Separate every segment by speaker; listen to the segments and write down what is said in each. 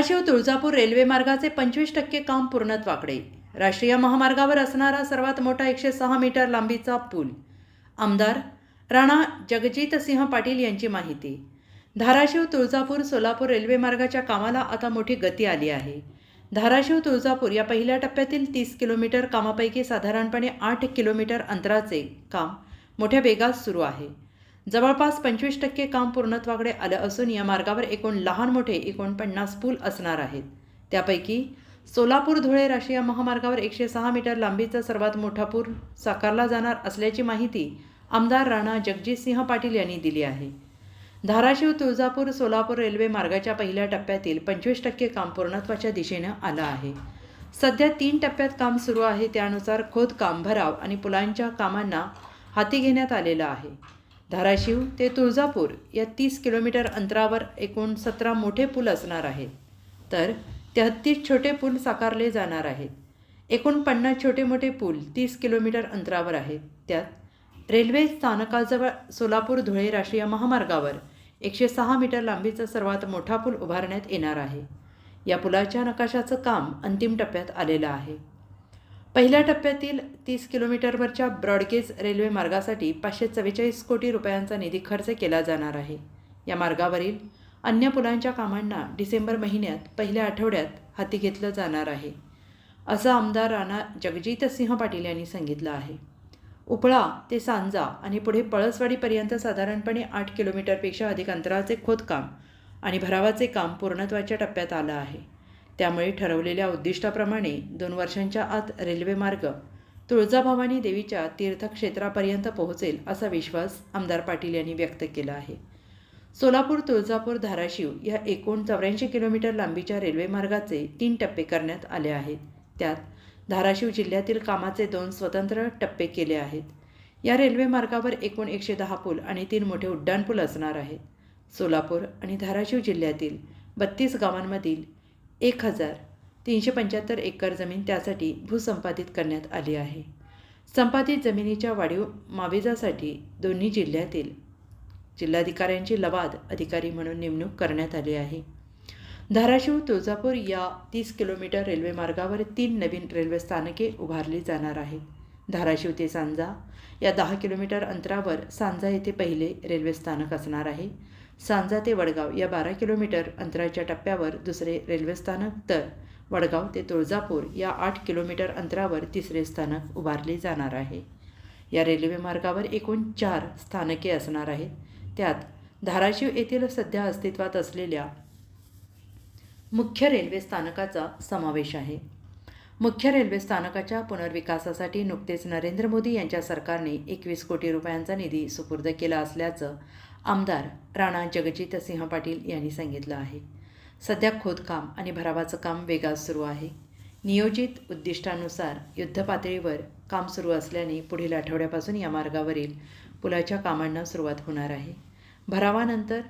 Speaker 1: Dharashiv Tuljapur railway मार्गाचे पंचवीस टक्के काम पूर्णत्वाकडे राष्ट्रीय महामार्गावर असणारा सर्वात मोठा एकशे सहा मीटर लांबीचा पूल. आमदार राणा जगजितसिंह पाटील यांची माहिती. धाराशिव तुळजापूर सोलापूर रेल्वे मार्गाच्या कामाला आता मोठी गती आली आहे. धाराशिव तुळजापूर या पहिल्या टप्प्यातील तीस किलोमीटर कामापैकी साधारणपणे आठ किलोमीटर अंतराचे काम मोठ्या वेगात सुरू आहे. जवळपास पंचवीस टक्के काम पूर्णत्वाकडे आलं असून या मार्गावर एकूण लहान मोठे एकोणपन्नास पूल असणार आहेत. त्यापैकी सोलापूर धुळे राष्ट्रीय महामार्गावर एकशे सहा मीटर लांबीचा सर्वात मोठा पूल साकारला जाणार असल्याची माहिती आमदार राणा जगजितसिंह पाटील यांनी दिली आहे. धाराशिव तुळजापूर सोलापूर रेल्वे मार्गाच्या पहिल्या टप्प्यातील पंचवीस टक्के काम पूर्णत्वाच्या दिशेनं आलं आहे. सध्या तीन टप्प्यात काम सुरू आहे त्यानुसार खोदकाम भराव आणि पुलांच्या कामांना हाती घेण्यात आलेलं आहे. धाराशिव ते तुळजापूर या तीस किलोमीटर अंतरावर एकूण सतरा मोठे पूल असणार आहेत. तर तेहत्तीस छोटे पूल साकारले जाणार आहेत. एकूण पन्नास छोटे मोठे पूल तीस किलोमीटर अंतरावर आहेत. त्यात रेल्वे स्थानकाजवळ सोलापूर धुळे राष्ट्रीय महामार्गावर एकशे सहा मीटर लांबीचा सर्वात मोठा पूल उभारण्यात येणार आहे. या पुलाच्या नकाशाचं काम अंतिम टप्प्यात आलेलं आहे. पहिल्या टप्प्यातील तीस किलोमीटरवरच्या ब्रॉडगेज रेल्वे मार्गासाठी पाचशे चव्वेचाळीस कोटी रुपयांचा निधी खर्च केला जाणार आहे. या मार्गावरील अन्य पुलांच्या कामांना डिसेंबर महिन्यात पहिल्या आठवड्यात हाती घेतलं जाणार आहे असं आमदार राणा जगजितसिंह पाटील यांनी सांगितलं आहे. उपळा ते सांजा आणि पुढे पळसवाडीपर्यंत साधारणपणे आठ किलोमीटरपेक्षा अधिक अंतराचे खोदकाम आणि भरावाचे काम पूर्णत्वाच्या टप्प्यात आलं आहे. त्यामुळे ठरवलेल्या उद्दिष्टाप्रमाणे दोन वर्षांच्या आत रेल्वेमार्ग तुळजाभवानी देवीच्या तीर्थक्षेत्रापर्यंत पोहोचेल असा विश्वास आमदार पाटील यांनी व्यक्त केला आहे. सोलापूर तुळजापूर धाराशिव या एकूण चौऱ्याऐंशी किलोमीटर लांबीच्या रेल्वेमार्गाचे तीन टप्पे करण्यात आले आहेत. त्यात धाराशिव जिल्ह्यातील कामाचे दोन स्वतंत्र टप्पे केले आहेत. या रेल्वेमार्गावर एकूण एकशे दहा पूल आणि तीन मोठे उड्डाणपूल असणार आहेत. सोलापूर आणि धाराशिव जिल्ह्यातील बत्तीस गावांमधील एक हजार तीनशे पंच्याहत्तर एकर जमीन त्यासाठी भूसंपादित करण्यात आली आहे. संपादित जमिनीच्या वाढीव मावेजासाठी दोन्ही जिल्ह्यातील जिल्हाधिकाऱ्यांची लवाद अधिकारी म्हणून नेमणूक करण्यात आली आहे. धाराशिव तुळजापूर या तीस किलोमीटर रेल्वे मार्गावर तीन नवीन रेल्वे स्थानके उभारली जाणार आहेत. धाराशिव ते सांजा या दहा किलोमीटर अंतरावर सांजा येथे पहिले रेल्वे स्थानक असणार आहे. सांजा ते वडगाव या बारा किलोमीटर अंतराच्या टप्प्यावर दुसरे रेल्वे स्थानक तर वडगाव ते तुळजापूर या आठ किलोमीटर अंतरावर तिसरे स्थानक उभारले जाणार आहे. या रेल्वे मार्गावर एकूण चार स्थानके असणार आहेत. त्यात धाराशिव येथील सध्या अस्तित्वात असलेल्या मुख्य रेल्वे स्थानकाचा समावेश आहे. मुख्य रेल्वे स्थानकाच्या पुनर्विकासासाठी नुकतेच नरेंद्र मोदी यांच्या सरकारने एकवीस कोटी रुपयांचा निधी सुपूर्द केला असल्याचं आमदार राणा जगजितसिंह पाटील यांनी सांगितलं आहे. सध्या खोदकाम आणि भरावाचं काम वेगात सुरू आहे. नियोजित उद्दिष्टानुसार युद्धपातळीवर काम सुरू असल्याने पुढील आठवड्यापासून या मार्गावरील पुलाच्या कामांना सुरुवात होणार आहे. भरावानंतर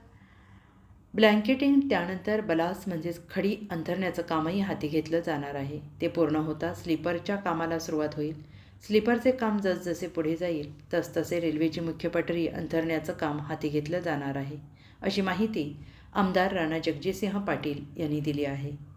Speaker 1: ब्लँकेटिंग त्यानंतर बलास म्हणजेच खडी अंथरण्याचं कामही हाती घेतलं जाणार आहे. ते पूर्ण होता स्लीपरच्या कामाला सुरुवात होईल. स्लीपरचे काम जसजसे पुढे जाईल तसतसे रेल्वेची मुख्य पटरी अंथरण्याचं काम हाती घेतलं जाणार आहे अशी माहिती आमदार राणा जगजितसिंह पाटील यांनी दिली आहे.